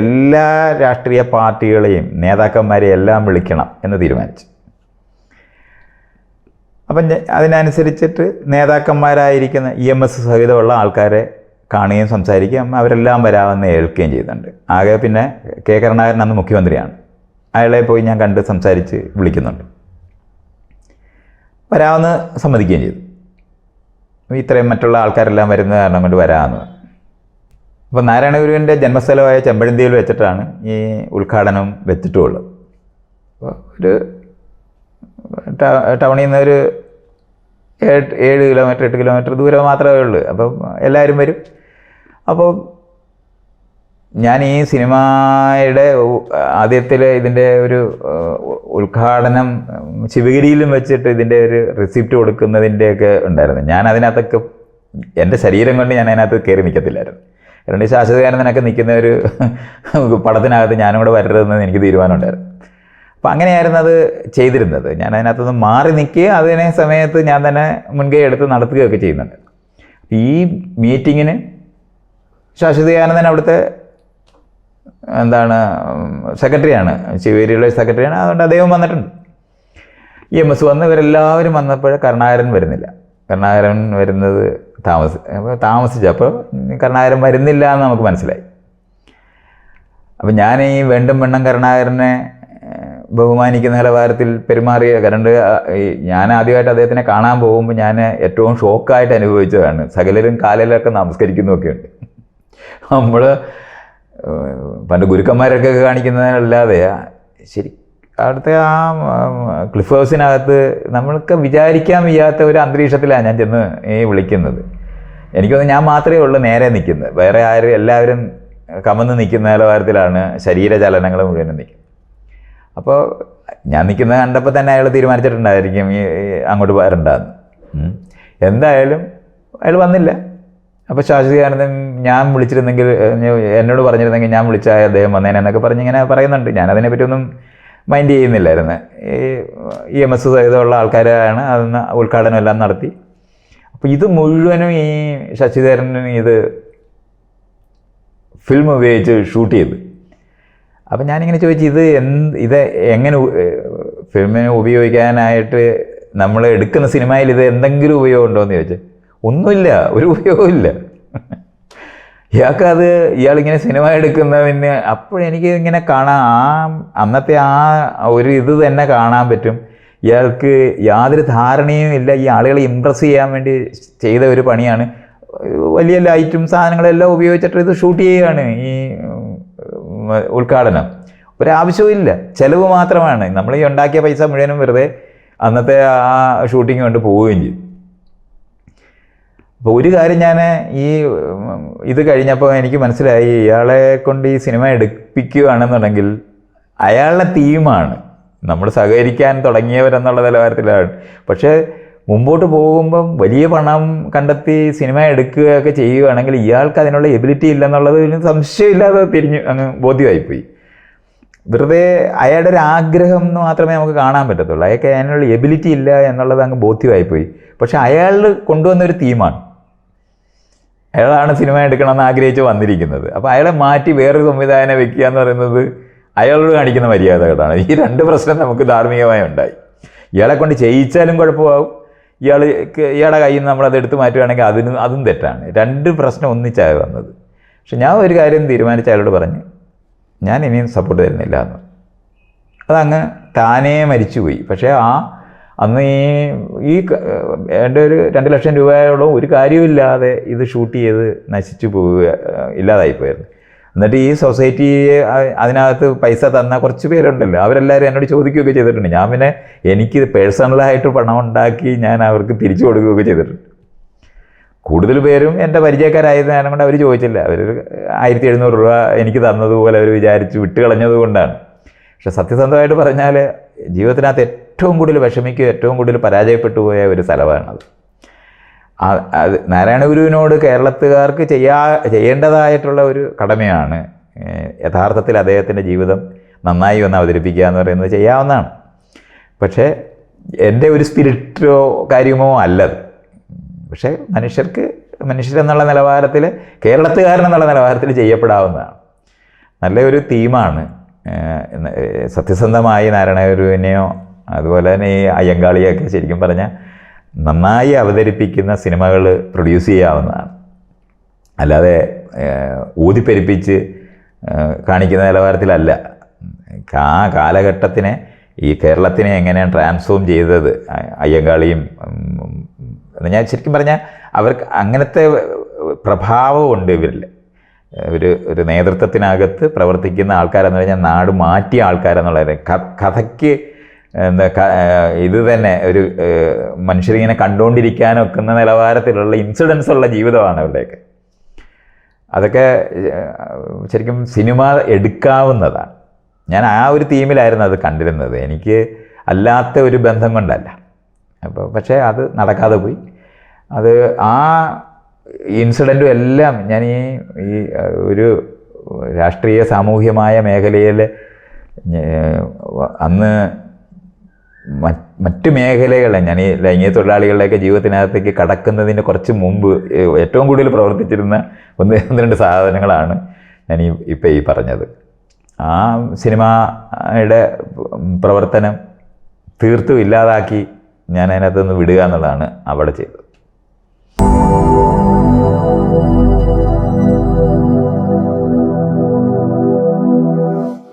എല്ലാ രാഷ്ട്രീയ പാർട്ടികളെയും നേതാക്കന്മാരെയും എല്ലാം വിളിക്കണം എന്ന് തീരുമാനിച്ചു. അപ്പം അതിനനുസരിച്ചിട്ട് നേതാക്കന്മാരായിരിക്കുന്ന ഇ എം എസ് സഹിതമുള്ള ആൾക്കാരെ കാണുകയും സംസാരിക്കുകയും അവരെല്ലാം വരാമെന്ന് ഏൽക്കുകയും ചെയ്യുന്നുണ്ട്. ആകെ പിന്നെ കെ കരുണാകരൻ അന്ന് മുഖ്യമന്ത്രിയാണ്. അയാളെ പോയി ഞാൻ കണ്ട് സംസാരിച്ച് വിളിക്കുന്നുണ്ട്. വരാമെന്ന് സമ്മതിക്കുകയും ചെയ്തു. ഇത്രയും മറ്റുള്ള ആൾക്കാരെല്ലാം വരുന്ന കാരണം കൊണ്ട് വരാമെന്ന്. അപ്പോൾ നാരായണ ഗുരുവിന്റെ ജന്മസ്ഥലമായ ചെമ്പഴന്തിയിൽ വെച്ചിട്ടാണ് ഈ ഉദ്ഘാടനം വെച്ചിട്ടുള്ളത്. അപ്പോൾ ഒരു ടൗണിൽ നിന്ന് ഒരു ഏഴ് കിലോമീറ്റർ എട്ട് കിലോമീറ്റർ ദൂരം മാത്രമേ ഉള്ളൂ. അപ്പോൾ എല്ലാവരും വരും. അപ്പോൾ ഞാൻ ഈ സിനിമയുടെ ആദ്യത്തിൽ ഇതിന്റെ ഒരു ഉദ്ഘാടനം ശിവഗിരിയിലും വെച്ചിട്ട് ഇതിന്റെ ഒരു റിസിപ്റ്റ് കൊടുക്കുന്നതിന്റെയൊക്കെ ഉണ്ടായിരുന്നു. ഞാൻ അതിനകത്തൊക്കെ എന്റെ ശരീരം കൊണ്ട് ഞാൻ അതിനകത്ത് കയറി നിൽക്കത്തില്ലായിരുന്നു. രണ്ട് ശാശ്വതകാരനൊക്കെ നിൽക്കുന്ന ഒരു പടത്തിനകത്ത് ഞാനും കൂടെ വരരുതെന്ന് എനിക്ക് തീരുമാനമുണ്ടായിരുന്നു. അപ്പം അങ്ങനെയായിരുന്നു അത് ചെയ്തിരുന്നത്. ഞാൻ അതിനകത്തുനിന്ന് മാറി നിൽക്കുകയും അതിനെ സമയത്ത് ഞാൻ തന്നെ മുൻകൈ എടുത്ത് നടത്തുകയൊക്കെ ചെയ്യുന്നുണ്ട്. ഈ മീറ്റിങ്ങിന് ശാശ്വതയാനന്ദൻ അവിടുത്തെ എന്താണ് സെക്രട്ടറിയാണ് ശിവേരിയുടെ സെക്രട്ടറിയാണ്. അതുകൊണ്ട് അദ്ദേഹം വന്നിട്ടുണ്ട്. ഇ എം എസ് വന്ന് ഇവരെല്ലാവരും വന്നപ്പോൾ കരുണാകരൻ വരുന്നില്ല. കരുണാകരൻ വരുന്നത് താമസി അപ്പോൾ താമസിച്ചു. അപ്പോൾ കരുണാകരൻ വരുന്നില്ല എന്ന് നമുക്ക് മനസ്സിലായി. അപ്പം ഞാൻ ഈ വേണ്ടും വെണ്ണം കരുണാകരനെ ബഹുമാനിക്കുന്ന നിലവാരത്തിൽ പെരുമാറിയ കരണ്ട് ഞാൻ ആദ്യമായിട്ട് അദ്ദേഹത്തിനെ കാണാൻ പോകുമ്പോൾ ഞാൻ ഏറ്റവും ഷോക്കായിട്ട് അനുഭവിച്ചതാണ്. സകലരും കാലിലൊക്കെ നമസ്കരിക്കുന്നൊക്കെയുണ്ട് നമ്മൾ പണ്ട് ഗുരുക്കന്മാരൊക്കെ കാണിക്കുന്നതിനല്ലാതെ ശരി അവിടുത്തെ ആ ക്ലിഫ് ഹൗസിനകത്ത് നമ്മൾക്ക് വിചാരിക്കാൻ വയ്യാത്ത ഒരു അന്തരീക്ഷത്തിലാണ് ഞാൻ ചെന്ന് ഈ വിളിക്കുന്നത്. എനിക്കൊന്ന് ഞാൻ മാത്രമേ ഉള്ളൂ നേരെ നിൽക്കുന്നത്. വേറെ ആരും എല്ലാവരും കമന്ന് നിൽക്കുന്ന നിലവാരത്തിലാണ് ശരീരചലനങ്ങൾ മുഴുവനും നിൽക്കുന്നത്. അപ്പോൾ ഞാൻ നിൽക്കുന്നത് കണ്ടപ്പോൾ തന്നെ അയാൾ തീരുമാനിച്ചിട്ടുണ്ടായിരിക്കും ഈ അങ്ങോട്ട് വരണ്ടെന്ന്. എന്തായാലും അയാൾ വന്നില്ല. അപ്പോൾ ശാശ്വതികാനന്ദൻ ഞാൻ വിളിച്ചിരുന്നെങ്കിൽ എന്നോട് പറഞ്ഞിരുന്നെങ്കിൽ ഞാൻ വിളിച്ചാൽ അദ്ദേഹം വന്നേനെ എന്നൊക്കെ പറഞ്ഞ് ഇങ്ങനെ പറയുന്നുണ്ട്. ഞാൻ അതിനെപ്പറ്റിയൊന്നും മൈൻഡ് ചെയ്യുന്നില്ലായിരുന്നു. ഈ എം എസ് സഹിതമുള്ള ആൾക്കാരാണ് അതൊന്ന് ഉദ്ഘാടനം എല്ലാം നടത്തി. അപ്പോൾ ഇത് മുഴുവനും ഈ ശശിധരനും ഇത് ഫിലിം ഉപയോഗിച്ച് ഷൂട്ട് ചെയ്ത്. അപ്പം ഞാനിങ്ങനെ ചോദിച്ചു ഇത് എന്ത് ഇത് എങ്ങനെ ഫിലിമിനെ ഉപയോഗിക്കാനായിട്ട് നമ്മൾ എടുക്കുന്ന സിനിമയിൽ ഇത് എന്തെങ്കിലും ഉപയോഗം ഉണ്ടോ എന്ന് ചോദിച്ചു. ഒന്നുമില്ല ഒരു ഉപയോഗമില്ല അത് ഇയാളിങ്ങനെ സിനിമ എടുക്കുന്ന പിന്നെ അപ്പോഴെനിക്ക് ഇങ്ങനെ കാണാം ആ അന്നത്തെ ആ ഒരു ഇത് തന്നെ കാണാൻ പറ്റും. ഇയാൾക്ക് യാതൊരു ധാരണയും ഇല്ല ഈ ആളുകളെ ഇമ്പ്രസ് ചെയ്യാൻ വേണ്ടി ചെയ്ത ഒരു പണിയാണ്. വലിയ ലൈറ്റും സാധനങ്ങളെല്ലാം ഉപയോഗിച്ചിട്ട് ഇത് ഷൂട്ട് ചെയ്യുകയാണ്. ഈ ഉദ്ഘാടനം. ഒരാവശ്യവും ചിലവ് മാത്രമാണ്. നമ്മൾ ഈ ഉണ്ടാക്കിയ പൈസ മുഴുവനും വെറുതെ അന്നത്തെ ആ ഷൂട്ടിങ് കൊണ്ട് പോവുകയും ചെയ്തു അപ്പോൾ ഒരു കാര്യം ഞാൻ ഈ ഇത് കഴിഞ്ഞപ്പോൾ എനിക്ക് മനസ്സിലായി. ഇയാളെ കൊണ്ട് ഈ സിനിമ എടുപ്പിക്കുകയാണെന്നുണ്ടെങ്കിൽ അയാളുടെ തീമാണ് നമ്മൾ സഹകരിക്കാൻ തുടങ്ങിയവരെന്നുള്ള നിലവാരത്തിലാണ്. പക്ഷേ മുമ്പോട്ട് പോകുമ്പം വലിയ പണം കണ്ടെത്തി സിനിമ എടുക്കുകയൊക്കെ ചെയ്യുകയാണെങ്കിൽ ഇയാൾക്ക് അതിനുള്ള എബിലിറ്റി ഇല്ലെന്നുള്ളത് സംശയമില്ലാതെ തിരിഞ്ഞു അങ്ങ് ബോധ്യമായിപ്പോയി. വെറുതെ അയാളുടെ ഒരു ആഗ്രഹം എന്ന് മാത്രമേ നമുക്ക് കാണാൻ പറ്റത്തുള്ളൂ. അയാൾക്ക് അതിനുള്ള എബിലിറ്റി ഇല്ല എന്നുള്ളത് അങ്ങ് ബോധ്യമായിപ്പോയി. പക്ഷെ അയാൾ കൊണ്ടുവന്നൊരു തീമാണ് അയാളാണ് സിനിമ എടുക്കണമെന്ന് ആഗ്രഹിച്ച് വന്നിരിക്കുന്നത്. അപ്പോൾ അയാളെ മാറ്റി വേറൊരു സംവിധാനം വെക്കുക എന്ന് പറയുന്നത് അയാളോട് കാണിക്കുന്ന മര്യാദകളാണ്. ഈ രണ്ട് പ്രശ്നം നമുക്ക് ധാർമ്മികമായി ഉണ്ടായി. ഇയാളെ കൊണ്ട് ചെയ്യിച്ചാലും കുഴപ്പമാവും. ഇയാൾ ഇയാളുടെ കയ്യിൽ നിന്ന് നമ്മളത് എടുത്തു മാറ്റുകയാണെങ്കിൽ അതിന് അതും തെറ്റാണ്. രണ്ട് പ്രശ്നം ഒന്നിച്ചാണ് വന്നത്. പക്ഷെ ഞാൻ ഒരു കാര്യം തീരുമാനിച്ച അയാളോട് പറഞ്ഞു ഞാൻ ഇനിയും സപ്പോർട്ട് തരുന്നില്ല എന്ന്. അതങ്ങ് താനേ മരിച്ചുപോയി. പക്ഷേ ആ അന്ന് ഈ ഈ എന്റെ ഒരു രണ്ട് ലക്ഷം രൂപയോളം ഒരു കാര്യമില്ലാതെ ഇത് ഷൂട്ട് ചെയ്ത് നശിച്ചു പോവുക ഇല്ലാതായിപ്പോയിരുന്നു എന്നിട്ട് ഈ സൊസൈറ്റി അതിനകത്ത് പൈസ തന്ന കുറച്ച് പേരുണ്ടല്ലോ. അവരെല്ലാവരും എന്നോട് ചോദിക്കുകയൊക്കെ ചെയ്തിട്ടുണ്ട്. ഞാൻ പിന്നെ എനിക്ക് പേഴ്സണലായിട്ട് പണം ഉണ്ടാക്കി ഞാൻ അവർക്ക് തിരിച്ചു കൊടുക്കുകയൊക്കെ ചെയ്തിട്ടുണ്ട്. കൂടുതൽ പേരും എന്റെ പരിചയക്കാരായത് കാരണം കൊണ്ട് അവർ ചോദിച്ചില്ല. അവർ ആയിരത്തി എഴുന്നൂറ് രൂപ എനിക്ക് തന്നതുപോലെ അവർ വിചാരിച്ച് വിട്ടുകളഞ്ഞത് കളഞ്ഞതുകൊണ്ടാണ് പക്ഷെ സത്യസന്ധമായിട്ട് പറഞ്ഞാൽ ജീവിതത്തിനകത്ത് ഏറ്റവും കൂടുതൽ വിഷമിക്കുക ഏറ്റവും കൂടുതൽ പരാജയപ്പെട്ടു പോയ ഒരു സ്ഥലമാണത്. അത് നാരായണ ഗുരുവിനോട് കേരളത്തുകാർക്ക് ചെയ്യാ ചെയ്യേണ്ടതായിട്ടുള്ള ഒരു കടമയാണ് യഥാർത്ഥത്തിൽ അദ്ദേഹത്തിന്റെ ജീവിതം നന്നായി ഒന്ന് അവതരിപ്പിക്കുക എന്ന് പറയുന്നത് ചെയ്യാവുന്നതാണ്. പക്ഷേ എന്റെ ഒരു സ്പിരിറ്റോ കാര്യമോ അല്ലത്. പക്ഷേ മനുഷ്യർക്ക് മനുഷ്യരെന്നുള്ള നിലവാരത്തിൽ കേരളത്തുകാരൻ എന്നുള്ള നിലവാരത്തിൽ ചെയ്യപ്പെടാവുന്നതാണ്. നല്ലൊരു തീമാണ് സത്യസന്ധമായി നാരായണ ഗുരുവിനെയോ അതുപോലെ തന്നെ ഈ അയ്യങ്കാളിയൊക്കെ ശരിക്കും പറഞ്ഞാൽ നന്നായി അവതരിപ്പിക്കുന്ന സിനിമകൾ പ്രൊഡ്യൂസ് ചെയ്യാവുന്നതാണ്. അല്ലാതെ ഊതിപ്പെരിപ്പിച്ച് കാണിക്കുന്ന നിലവാരത്തിലല്ല. ആ കാലഘട്ടത്തിനെ ഈ കേരളത്തിനെ എങ്ങനെയാണ് ട്രാൻസ്ഫോം ചെയ്തത് അയ്യങ്കാളിയും ഞാൻ ശരിക്കും പറഞ്ഞാൽ അവർക്ക് അങ്ങനത്തെ പ്രഭാവമുണ്ട് ഇവരിൽ. ഒരു ഒരു നേതൃത്വത്തിനകത്ത് പ്രവർത്തിക്കുന്ന ആൾക്കാരെന്ന് പറഞ്ഞാൽ നാട് മാറ്റിയ ആൾക്കാരെന്നുള്ളത് കഥയ്ക്ക് എന്താ ഇത് തന്നെ ഒരു മനുഷ്യരിങ്ങനെ കണ്ടുകൊണ്ടിരിക്കാൻ ഒക്കുന്ന നിലവാരത്തിലുള്ള ഇൻസിഡൻസ് ഉള്ള ജീവിതമാണ് അവരുടെയൊക്കെ അതൊക്കെ ശരിക്കും സിനിമ എടുക്കാവുന്നതാണ്. ഞാൻ ആ ഒരു തീമിലായിരുന്നു അത് കണ്ടിരുന്നത്. എനിക്ക് അല്ലാത്ത ഒരു ബന്ധം കൊണ്ടല്ല. അപ്പോൾ പക്ഷേ അത് നടക്കാതെ പോയി. അത് ആ ഇൻസിഡന്റും എല്ലാം ഞാൻ ഈ ഈ ഒരു രാഷ്ട്രീയ സാമൂഹ്യമായ മേഖലയിൽ അന്ന് മറ്റ് മേഖലകളെ ഞാൻ ഈ ലൈംഗിക തൊഴിലാളികളുടെയൊക്കെ ജീവിതത്തിനകത്തേക്ക് കടക്കുന്നതിന് കുറച്ച് മുമ്പ് ഏറ്റവും കൂടുതൽ പ്രവർത്തിച്ചിരുന്ന ഒന്ന് രണ്ട് സാധനങ്ങളാണ് ഞാൻ ഈ ഇപ്പം ഈ പറഞ്ഞത്. ആ സിനിമയുടെ പ്രവർത്തനം തീർത്തും ഇല്ലാതാക്കി ഞാൻ അതിനകത്തുനിന്ന് വിടുക എന്നുള്ളതാണ് അവിടെ ചെയ്തത്.